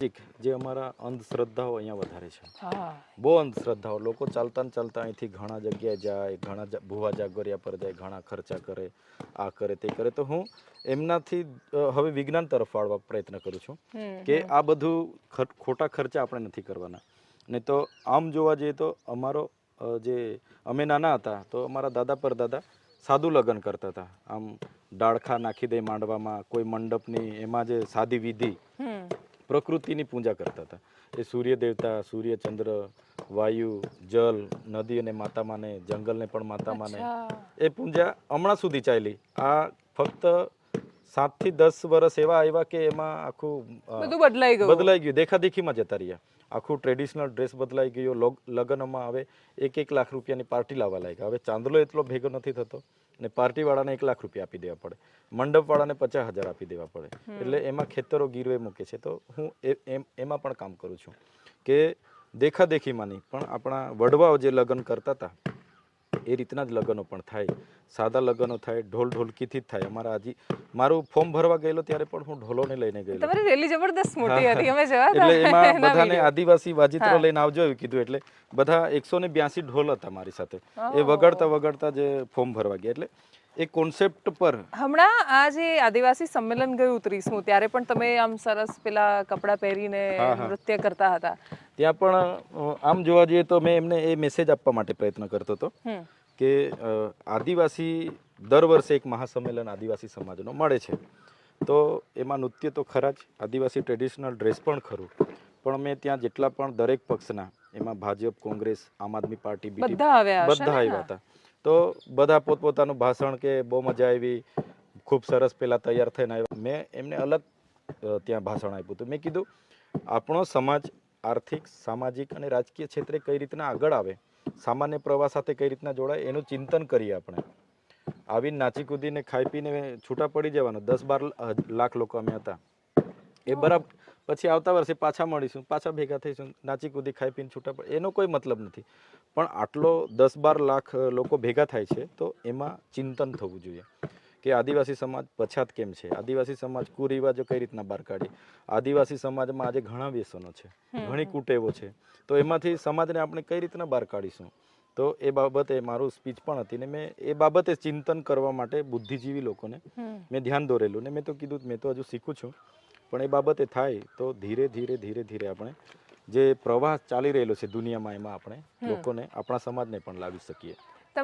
જે અમારા અંધશ્રદ્ધાઓ અહીંયા વધારે છે. બહુ અંધશ્રદ્ધાઓ લોકો ચાલતા ને ચાલતા અહીંથી ઘણા જગ્યાએ જાય ઘણા ભુવા જાગરિયા પર જાય ઘણા ખર્ચા કરે આ કરે તે કરે. તો હું એમનાથી હવે વિજ્ઞાન તરફ વાળવા પ્રયત્ન કરું છું કે આ બધું ખોટા ખર્ચા આપણે નથી કરવાના. ને તો આમ જોવા જઈએ તો અમારો જે અમે નાના હતા તો અમારા દાદા પર દાદા સાદું લગ્ન કરતા હતા. આમ ડાળખા નાખી દે માંડવામાં કોઈ મંડપની એમાં જે સાદી વિધિ પ્રકૃતિની પૂજા કરતા હતા. એ સૂર્ય દેવતા સૂર્ય ચંદ્ર વાયુ જલ નદી અને માતા માને જંગલને પણ માતા માને એ પૂજા હમણાં સુધી ચાલી. આ ફક્ત સાતથી દસ વર્ષ એવા આવ્યા કે એમાં આખું બધું બદલાઈ ગયું. બદલાઈ ગયું. દેખાદેખીમાં જતા રહ્યા. આખું ટ્રેડિશનલ ડ્રેસ બદલાઈ ગયો લોગ- લગ્નમાં હવે એક એક લાખ રૂપિયાની પાર્ટી લાવવા લાગ્યા. હવે ચાંદલો એટલો ભેગો નથી થતો ને પાર્ટીવાળાને એક લાખ રૂપિયા આપી દેવા પડે. મંડપવાળાને પચાસ હજાર આપી દેવા પડે. એટલે એમાં ખેતરો ગીરવે મૂકે છે. તો હું એ- એમ એમાં પણ કામ કરું છું કે દેખાદેખીમાં નહીં પણ આપણા વડવાઓ જે લગ્ન કરતા હતા એ રીતના જ લગ્નો પણ થાય. સાદા લગ્નો થાય ઢોલ ઢોલકીથી જ થાય. અમારા આજી મારું ફોર્મ ભરવા ગયેલો ત્યારે પણ હું ઢોલોને લઈને ગયેલો. તમારી રેલી જબરદસ્ત મોટી હતી. અમે જવા એટલે એમાં બધાને આદિવાસી વાજિત્ર લઈને આવજો એવું કીધું. એટલે બધા એકસો ને બ્યાસી ઢોલ હતા મારી સાથે. એ વગડતા વગાડતા જે ફોર્મ ભરવા ગયા. એટલે એ કોન્સેપ્ટ પર હમણાં આ જે આદિવાસી સંમેલન ગયું ત્રીસમું ત્યારે પણ તમે આમ સરસ પેલા કપડાં પહેરીને. નૃત્ય કરતા હતા. ત્યાં પણ આમ જોવા જઈએ તો મેં એમને એ મેસેજ આપવા માટે પ્રયત્ન કરતો હતો કે આદિવાસી દર વર્ષે એક મહાસંમેલન આદિવાસી સમાજનો મળે છે. તો એમાં નૃત્ય તો ખરા જ આદિવાસી ટ્રેડિશનલ ડ્રેસ પણ ખરું. પણ મેં ત્યાં જેટલા પણ દરેક પક્ષના એમાં ભાજપ કોંગ્રેસ આમ આદમી પાર્ટી બધા? આવ્યા હતા. તો બધા પોતપોતાનું ભાષણ કે બહુ મજા આવી ખૂબ સરસ પહેલાં તૈયાર થઈને આવ્યા. મેં એમને અલગ ત્યાં ભાષણ આપ્યું હતું. મેં કીધું આપણો સમાજ આર્થિક સામાજિક અને રાજકીય ક્ષેત્રે કઈ રીતના આગળ આવે સામાન્ય પ્રવાહ સાથે કઈ રીતના જોડાય એનું ચિંતન કરીએ આપણે. આવીને નાચી કૂદીને ખાઈ પીને છૂટા પડી જવાનું દસ બાર લાખ લોકો અમે હતા. એ બરાબર પછી આવતા વર્ષે પાછા મળીશું પાછા ભેગા થઈશું નાચી કૂદી ખાઈ પીને છૂટા પડે એનો કોઈ મતલબ નથી. પણ આટલો દસ બાર લાખ લોકો ભેગા થાય છે તો એમાં ચિંતન થવું જોઈએ. કે આદિવાસી સમાજ પછાત કેમ છે? આદિવાસી સમાજ કુરિવાજો કઈ રીતના બહાર કાઢી? આદિવાસી સમાજમાં આજે ઘણા વ્યસનો છે ઘણી કુટેવો છે. તો એમાંથી સમાજને આપણે કઈ રીતના બહાર કાઢીશું? તો એ બાબતે મારું સ્પીચ પણ હતી ને મેં એ બાબતે ચિંતન કરવા માટે બુદ્ધિજીવી લોકોને મેં ધ્યાન દોરેલું ને મેં તો કીધું મેં તો હજુ શીખું છું. પણ એ બાબતે થાય તો ધીરે ધીરે ધીરે ધીરે આપણે જે પ્રવાહ ચાલી રહેલો છે દુનિયામાં એમાં આપણે લોકોને આપણા સમાજને પણ લાવી શકીએ.